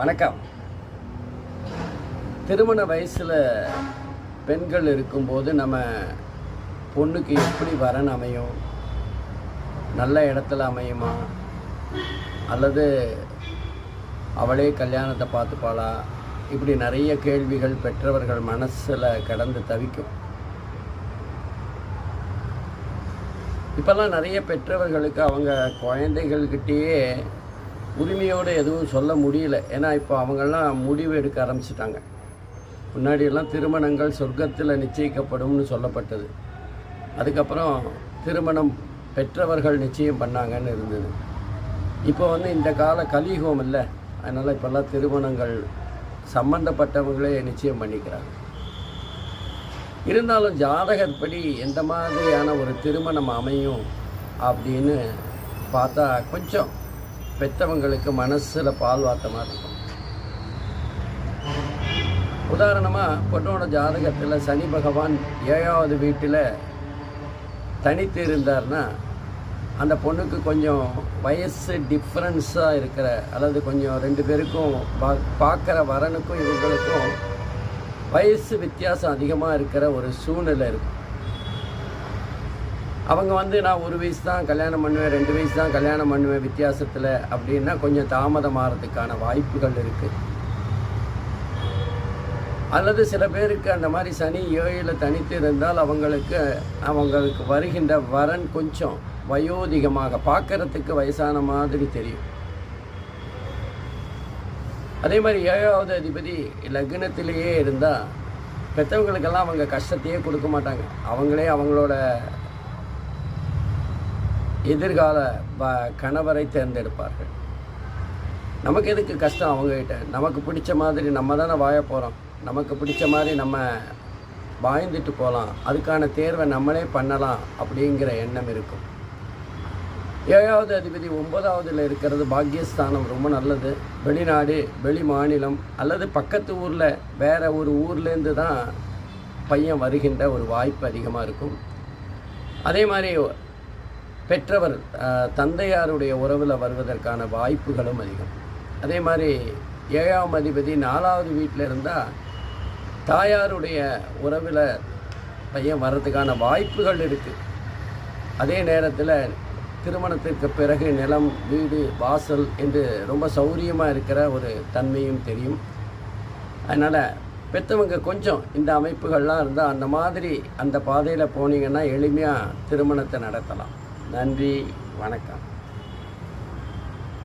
வணக்கம். திருமண வயசில் பெண்கள் இருக்கும்போது நம்ம பொண்ணுக்கு எப்படி வரன் அமையும்? நல்ல இடத்துல அமையுமா? அல்லது அவளே கல்யாணத்தை பார்த்துப்பாளா? இப்படி நிறைய கேள்விகள் பெற்றவர்கள் மனசில் கடந்து தவிக்கும். இப்போல்லாம் நிறைய பெற்றவர்களுக்கு அவங்க குழந்தைகள்கிட்டேயே உரிமையோடு எதுவும் சொல்ல முடியல. ஏன்னா இப்போ அவங்கெல்லாம் முடிவு எடுக்க ஆரம்பிச்சிட்டாங்க. முன்னாடியெல்லாம் திருமணங்கள் சொர்க்கத்தில் நிச்சயிக்கப்படும்னு சொல்லப்பட்டது. அதுக்கப்புறம் திருமணம் பெற்றவர்கள் நிச்சயம் பண்ணாங்கன்னு இருந்தது. இப்போ வந்து இந்த கால கலியுகம் இல்லை. அதனால் இப்போல்லாம் திருமணங்கள் சம்பந்தப்பட்டவங்களே நிச்சயம் பண்ணிக்கிறாங்க. இருந்தாலும் ஜாதகப்படி எந்த மாதிரியான ஒரு திருமணம் அமையும் அப்படின்னு பார்த்தா கொஞ்சம் பெற்றவங்களுக்கு மனசில் பால் மாதிரி இருக்கும். உதாரணமாக பொண்ணோட ஜாதகத்தில் சனி பகவான் ஏழாவது வீட்டில் தனித்து இருந்தார்னா அந்த பொண்ணுக்கு கொஞ்சம் வயசு டிஃப்ரென்ஸாக இருக்கிற அல்லது கொஞ்சம் ரெண்டு பேருக்கும் பா பார்க்குற வரனுக்கும் இவங்களுக்கும் வயசு வித்தியாசம் அதிகமாக இருக்கிற ஒரு சூழ்நிலை இருக்கும். அவங்க வந்து நான் ஒரு வயசு தான் கல்யாணம் பண்ணுவேன் ரெண்டு வயசு தான் கல்யாணம் பண்ணுவேன் வித்தியாசத்தில் அப்படின்னா கொஞ்சம் தாமதமாகறதுக்கான வாய்ப்புகள் இருக்குது அல்லது சில பேருக்கு அந்த மாதிரி சனி ஏழில் தனித்து இருந்தால் அவங்களுக்கு அவங்களுக்கு வருகின்ற வரன் கொஞ்சம் வயோதிகமாக பார்க்கறதுக்கு வயசான மாதிரி தெரியும். அதே மாதிரி ஏழாவது அதிபதி லக்னத்திலேயே இருந்தால் பெற்றவங்களுக்கெல்லாம் அவங்க கஷ்டத்தையே கொடுக்க மாட்டாங்க. அவங்களே அவங்களோட எதிர்கால ப கணவரை தேர்ந்தெடுப்பார்கள். நமக்கு எதுக்கு கஷ்டம் அவங்கக்கிட்ட நமக்கு பிடிச்ச மாதிரி நம்ம தானே வாய போகிறோம் நமக்கு பிடிச்ச மாதிரி நம்ம வாய்ந்துட்டு போகலாம் அதுக்கான தேர்வை நம்மளே பண்ணலாம் அப்படிங்கிற எண்ணம் இருக்கும். ஏழாவது அதிபதி ஒன்பதாவதுல இருக்கிறது பாக்கியஸ்தானம் ரொம்ப நல்லது. வெளிநாடு வெளி மாநிலம் அல்லது பக்கத்து ஊரில் வேற ஒரு ஊர்லேருந்து தான் பையன் வருகின்ற ஒரு வாய்ப்பு அதிகமாக இருக்கும். அதே மாதிரி பெற்றவர் தந்தையாருடைய உறவில் வருவதற்கான வாய்ப்புகளும் அதிகம். அதே மாதிரி ஏழாம் அதிபதி நாலாவது வீட்டில் இருந்தால் தாயாருடைய உறவில் பையன் வர்றதுக்கான வாய்ப்புகள் இருக்குது அதே நேரத்தில் திருமணத்திற்கு பிறகு நிலம் வீடு வாசல் என்று ரொம்ப சௌரியமாக இருக்கிற ஒரு தன்மையும் தெரியும். அதனால் பெற்றவங்க கொஞ்சம் இந்த அமைப்புகள்லாம் இருந்தால் அந்த மாதிரி அந்த பாதையில் போனீங்கன்னா எளிமையாக திருமணத்தை நடத்தலாம். நன்றி வணக்கம்.